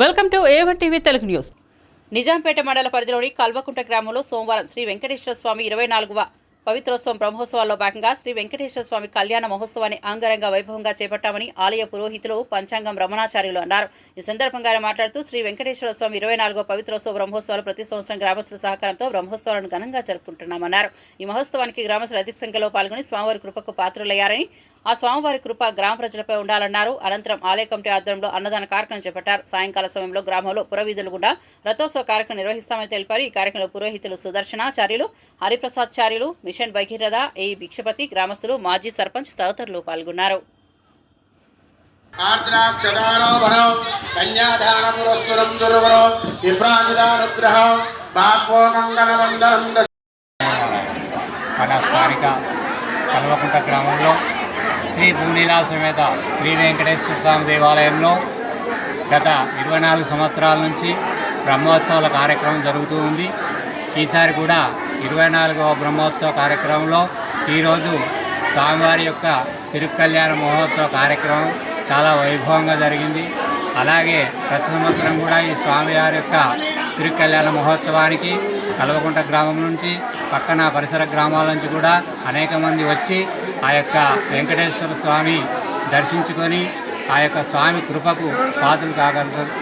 Welcome to A one TV Telugu news. Nizampet మండల పరిధిలోని కల్వకుంట గ్రామంలో సోమవారం శ్రీ వెంకటేశ్వర స్వామి ఇరవై నాలుగవ పవిత్రోత్సవం బ్రహ్మోత్సవాల్లో భాగంగా శ్రీ వెంకటేశ్వర స్వామి కళ్యాణ మహోత్సవాన్ని అంగరంగ వైభవంగా చేపట్టామని ఆలయ పురోహితులు పంచాంగం రమణాచార్యులు అన్నారు. ఈ సందర్భంగా ఆయన మాట్లాడుతూ శ్రీ వెంకటేశ్వర స్వామి ఇరవై నాలుగో పవిత్రోత్సవ బ్రహ్మోత్సవాలు ప్రతి సంవత్సరం గ్రామస్తుల సహకారంతో బ్రహ్మోత్సవాలను ఘనంగా జరుపుకుంటున్నామన్నారు. ఈ మహోత్సవానికి గ్రామస్తులు అధిక సంఖ్యలో పాల్గొని స్వామివారి కృపకు పాత్రులయ్యారని ఆ స్వామివారి కృప గ్రామ ప్రజలపై ఉండాలన్నారు. అనంతరం ఆలయ కమిటీ ఆధ్వర్యంలో అన్నదాన కార్యక్రమం చేపట్టారు. సాయంకాల సమయంలో గ్రామంలో పురవీధులు గుండా రథోత్సవ కార్యక్రమం నిర్వహిస్తామని తెలిపారు. ఈ కార్యక్రమంలో పురోహితులు సుదర్శనాచార్యులు హరిప్రసాద్ చార్యులు మిషన్ భగీరథ ఏ భిక్షపతి గ్రామస్తులు మాజీ సర్పంచ్ తదితరులు పాల్గొన్నారు. కన్యాదానపురస్తురం దుర్వరో విభ్రాజిదానుగ్రహ మన స్థానిక కల్వకుంట గ్రామంలో శ్రీ భూనీలా సమేత శ్రీ వెంకటేశ్వర స్వామి దేవాలయంలో గత ఇరవై నాలుగు సంవత్సరాల నుంచి బ్రహ్మోత్సవాల కార్యక్రమం జరుగుతూ ఉంది. ఈసారి కూడా ఇరవై నాలుగవ బ్రహ్మోత్సవ కార్యక్రమంలో ఈరోజు స్వామివారి యొక్క తిరుకల్యాణ మహోత్సవ కార్యక్రమం చాలా వైభవంగా జరిగింది. అలాగే ప్రతి సంవత్సరం కూడా ఈ స్వామివారి యొక్క తిరుకల్యాణ మహోత్సవానికి కల్వకుంట గ్రామం నుంచి పక్కన పరిసర గ్రామాల నుంచి కూడా అనేక మంది వచ్చి ఆ యొక్క వెంకటేశ్వర స్వామి దర్శించుకొని ఆ యొక్క స్వామి కృపకు పాత్రలు కాగలుగుతారు.